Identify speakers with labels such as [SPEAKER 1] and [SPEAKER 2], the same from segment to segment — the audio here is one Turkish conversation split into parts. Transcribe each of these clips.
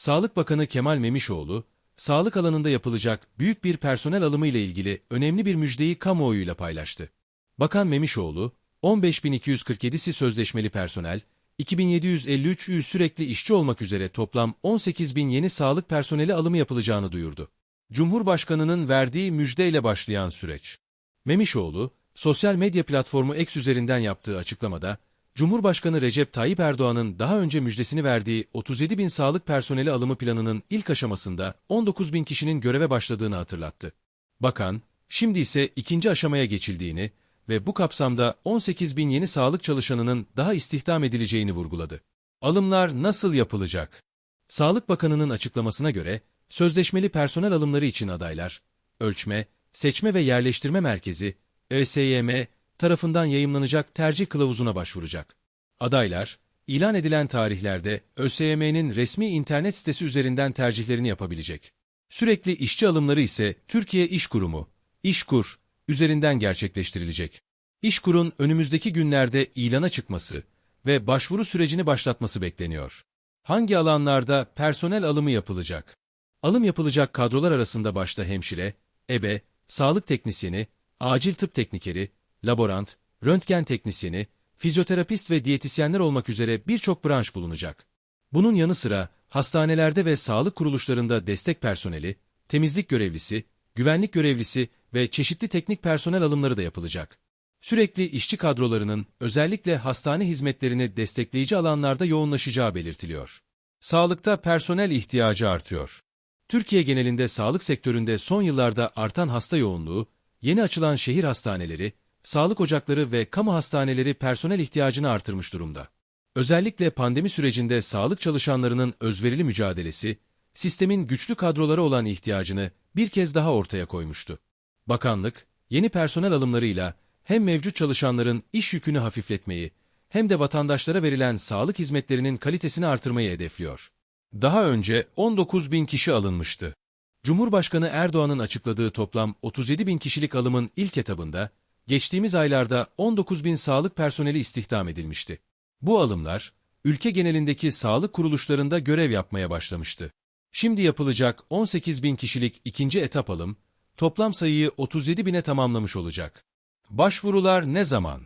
[SPEAKER 1] Sağlık Bakanı Kemal Memişoğlu, sağlık alanında yapılacak büyük bir personel alımı ile ilgili önemli bir müjdeyi kamuoyuyla paylaştı. Bakan Memişoğlu, 15.247'si sözleşmeli personel, 2753 ü sürekli işçi olmak üzere toplam 18.000 yeni sağlık personeli alımı yapılacağını duyurdu. Cumhurbaşkanının verdiği müjdeyle başlayan süreç. Memişoğlu, sosyal medya platformu X üzerinden yaptığı açıklamada, Cumhurbaşkanı Recep Tayyip Erdoğan'ın daha önce müjdesini verdiği 37 bin sağlık personeli alımı planının ilk aşamasında 19 bin kişinin göreve başladığını hatırlattı. Bakan, şimdi ise ikinci aşamaya geçildiğini ve bu kapsamda 18 bin yeni sağlık çalışanının daha istihdam edileceğini vurguladı. Alımlar nasıl yapılacak? Sağlık Bakanı'nın açıklamasına göre, sözleşmeli personel alımları için adaylar, Ölçme, Seçme ve Yerleştirme Merkezi, ÖSYM, tarafından yayımlanacak tercih kılavuzuna başvuracak. Adaylar, ilan edilen tarihlerde ÖSYM'nin resmi internet sitesi üzerinden tercihlerini yapabilecek. Sürekli işçi alımları ise Türkiye İş Kurumu, İşkur, üzerinden gerçekleştirilecek. İşkur'un önümüzdeki günlerde ilana çıkması ve başvuru sürecini başlatması bekleniyor. Hangi alanlarda personel alımı yapılacak? Alım yapılacak kadrolar arasında başta hemşire, ebe, sağlık teknisyeni, acil tıp teknikeri, laborant, röntgen teknisyeni, fizyoterapist ve diyetisyenler olmak üzere birçok branş bulunacak. Bunun yanı sıra hastanelerde ve sağlık kuruluşlarında destek personeli, temizlik görevlisi, güvenlik görevlisi ve çeşitli teknik personel alımları da yapılacak. Sürekli işçi kadrolarının özellikle hastane hizmetlerini destekleyici alanlarda yoğunlaşacağı belirtiliyor. Sağlıkta personel ihtiyacı artıyor. Türkiye genelinde sağlık sektöründe son yıllarda artan hasta yoğunluğu, yeni açılan şehir hastaneleri, sağlık ocakları ve kamu hastaneleri personel ihtiyacını artırmış durumda. Özellikle pandemi sürecinde sağlık çalışanlarının özverili mücadelesi, sistemin güçlü kadrolara olan ihtiyacını bir kez daha ortaya koymuştu. Bakanlık, yeni personel alımlarıyla hem mevcut çalışanların iş yükünü hafifletmeyi hem de vatandaşlara verilen sağlık hizmetlerinin kalitesini artırmayı hedefliyor. Daha önce 19 bin kişi alınmıştı. Cumhurbaşkanı Erdoğan'ın açıkladığı toplam 37 bin kişilik alımın ilk etabında, geçtiğimiz aylarda 19 bin sağlık personeli istihdam edilmişti. Bu alımlar, ülke genelindeki sağlık kuruluşlarında görev yapmaya başlamıştı. Şimdi yapılacak 18 bin kişilik ikinci etap alım, toplam sayıyı 37 bine tamamlamış olacak. Başvurular ne zaman?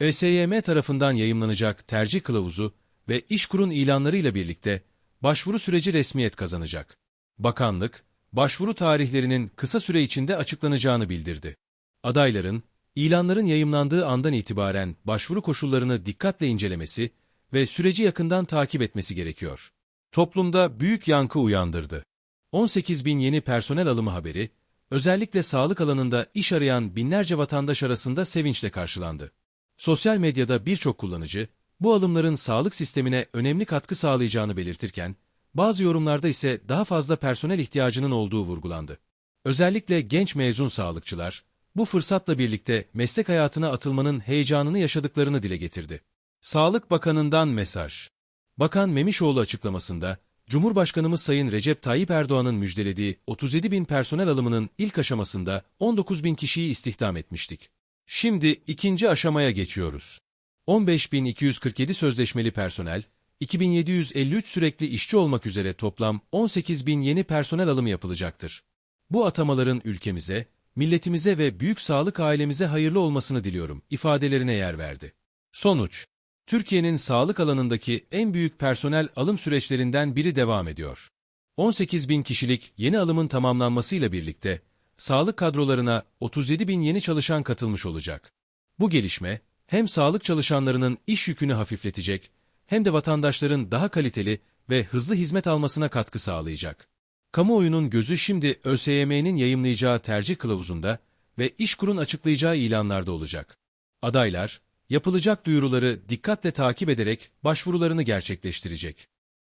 [SPEAKER 1] ÖSYM tarafından yayımlanacak tercih kılavuzu ve işkurun ilanlarıyla birlikte başvuru süreci resmiyet kazanacak. Bakanlık, başvuru tarihlerinin kısa süre içinde açıklanacağını bildirdi. Adayların, ilanların yayımlandığı andan itibaren başvuru koşullarını dikkatle incelemesi ve süreci yakından takip etmesi gerekiyor. Toplumda büyük yankı uyandırdı. 18 bin yeni personel alımı haberi, özellikle sağlık alanında iş arayan binlerce vatandaş arasında sevinçle karşılandı. Sosyal medyada birçok kullanıcı, bu alımların sağlık sistemine önemli katkı sağlayacağını belirtirken, bazı yorumlarda ise daha fazla personel ihtiyacının olduğu vurgulandı. Özellikle genç mezun sağlıkçılar, bu fırsatla birlikte meslek hayatına atılmanın heyecanını yaşadıklarını dile getirdi. Sağlık Bakanı'ndan mesaj. Bakan Memişoğlu açıklamasında, Cumhurbaşkanımız Sayın Recep Tayyip Erdoğan'ın müjdelediği 37 bin personel alımının ilk aşamasında 19 bin kişiyi istihdam etmiştik. Şimdi ikinci aşamaya geçiyoruz. 15.247 sözleşmeli personel, 2753 sürekli işçi olmak üzere toplam 18 bin yeni personel alımı yapılacaktır. Bu atamaların ülkemize, milletimize ve büyük sağlık ailemize hayırlı olmasını diliyorum ifadelerine yer verdi. Sonuç Türkiye'nin sağlık alanındaki en büyük personel alım süreçlerinden biri devam ediyor. 18 bin kişilik yeni alımın tamamlanmasıyla birlikte sağlık kadrolarına 37 bin yeni çalışan katılmış olacak. Bu gelişme hem sağlık çalışanlarının iş yükünü hafifletecek hem de vatandaşların daha kaliteli ve hızlı hizmet almasına katkı sağlayacak. Kamuoyunun gözü şimdi ÖSYM'nin yayımlayacağı tercih kılavuzunda ve İşkur'un açıklayacağı ilanlarda olacak. Adaylar, yapılacak duyuruları dikkatle takip ederek başvurularını gerçekleştirecek.